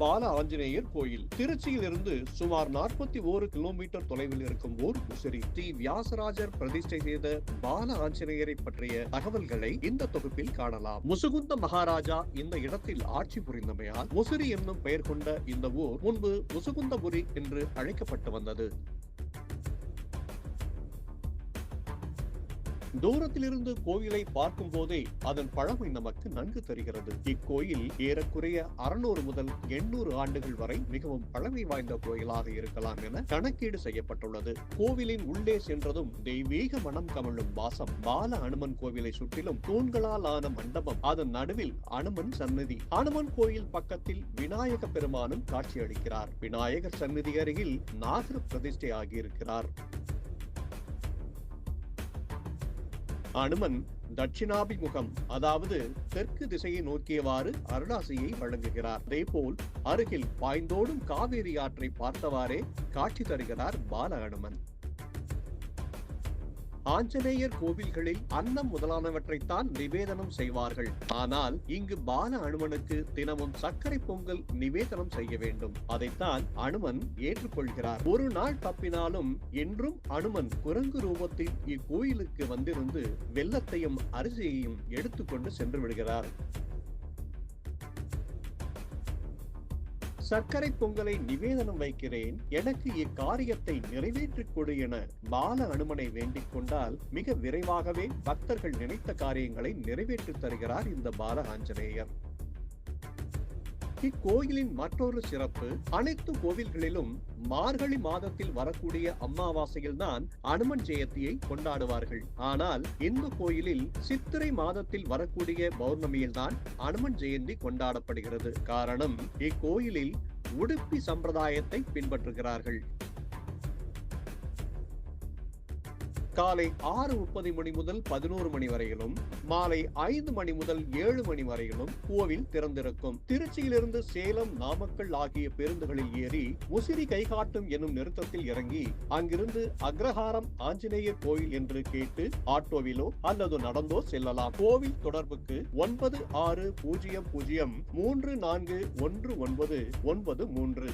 பால ஆஞ்சநேயர் கோயில். திருச்சியில் இருந்து சுமார் நாற்பத்தி ஓரு கிலோமீட்டர் தொலைவில் இருக்கும் ஊர் உசிரி ஸ்ரீ வியாசராஜர் பிரதிஷ்டை செய்த பால ஆஞ்சநேயரை பற்றிய தகவல்களை இந்த தொகுப்பில் காணலாம். முசுகுந்த மகாராஜா இந்த இடத்தில் ஆட்சி புரிந்தமையால் முசிறி என்னும் பெயர் கொண்ட இந்த ஊர் முன்பு முசுகுந்தபுரி என்று அழைக்கப்பட்டு வந்தது. தூரத்திலிருந்து கோயிலை பார்க்கும் போதே அதன் பழமை நமக்கு நன்கு தெரிகிறது. இக்கோயில் ஏறக்குறைய அறுநூறு முதல் எண்ணூறு ஆண்டுகள் வரை மிகவும் பழமை வாய்ந்த கோயிலாக இருக்கலாம் என கணக்கீடு செய்யப்பட்டுள்ளது. கோவிலின் உள்ளே சென்றதும் தெய்வீக மனம் கமழும் வாசம் பால அனுமன் கோவிலை சுற்றிலும் தூண்களால் ஆன மண்டபம் அதன் நடுவில் அனுமன் சன்னதி அனுமன் கோயில் பக்கத்தில் விநாயக பெருமானும் காட்சியளிக்கிறார். விநாயகர் சன்னதி அருகில் நாகர பிரதிஷ்டை ஆகியிருக்கிறார் அனுமன் தட்சிணாபிமுகம் அதாவது தெற்கு திசையை நோக்கியவாறு அருளாசியை வழங்குகிறார். அதேபோல் அருகில் பாய்ந்தோடும் காவேரி ஆற்றை பார்த்தவாறே காட்சி தருகிறார் பால அனுமன் ஆஞ்சநேயர் கோவில்களில் அன்னம் முதலானவற்றைத்தான் நிவேதனம் செய்வார்கள். ஆனால் இங்கு பால அனுமனுக்கு தினமும் சர்க்கரை பொங்கல் நிவேதனம் செய்ய வேண்டும். அதைத்தான் அனுமன் ஏற்றுக்கொள்கிறார். ஒரு நாள் தப்பினாலும் என்றும் அனுமன் குரங்கு ரூபத்தில் இக்கோயிலுக்கு வந்திருந்து வெள்ளத்தையும் அரிசியையும் எடுத்துக்கொண்டு சென்று விடுகிறார். சர்க்கரை பொங்கலை நிவேதனம் வைக்கிறேன். எனக்கு இக்காரியத்தை நிறைவேற்றிக் கொடு என பால அனுமனை வேண்டிக் கொண்டால் மிக விரைவாகவே பக்தர்கள் நினைத்த காரியங்களை நிறைவேற்றித் தருகிறார் இந்த பால ஆஞ்சநேயர். இக்கோயிலின் மற்றொரு சிறப்பு அனைத்து கோவில்களிலும் மார்கழி மாதத்தில் வரக்கூடிய அமாவாசையில் தான் அனுமன் ஜெயந்தியை கொண்டாடுவார்கள். ஆனால் இந்த கோயிலில் சித்திரை மாதத்தில் வரக்கூடிய பௌர்ணமியில் தான் அனுமன் ஜெயந்தி கொண்டாடப்படுகிறது. காரணம் இக்கோயிலில் உடுப்பி சம்பிரதாயத்தை பின்பற்றுகிறார்கள். காலை ஆறு முப்பது மணி முதல் பதினோரு மணி வரையிலும் மாலை ஐந்து மணி முதல் ஏழு மணி வரையிலும் கோவில் திறந்திருக்கும். திருச்சியிலிருந்து சேலம் நாமக்கல் ஆகிய பேருந்துகளில் ஏறி உசிறி கைகாட்டும் என்னும் நிறுத்தத்தில் இறங்கி அங்கிருந்து அக்ரஹாரம் ஆஞ்சநேயர் கோயில் என்று கேட்டு ஆட்டோவிலோ அல்லது நடந்தோ செல்லலாம். கோவில் தொடர்புக்கு ஒன்பது ஆறு பூஜ்ஜியம் பூஜ்ஜியம் மூன்று நான்கு ஒன்று ஒன்பது ஒன்பது மூன்று.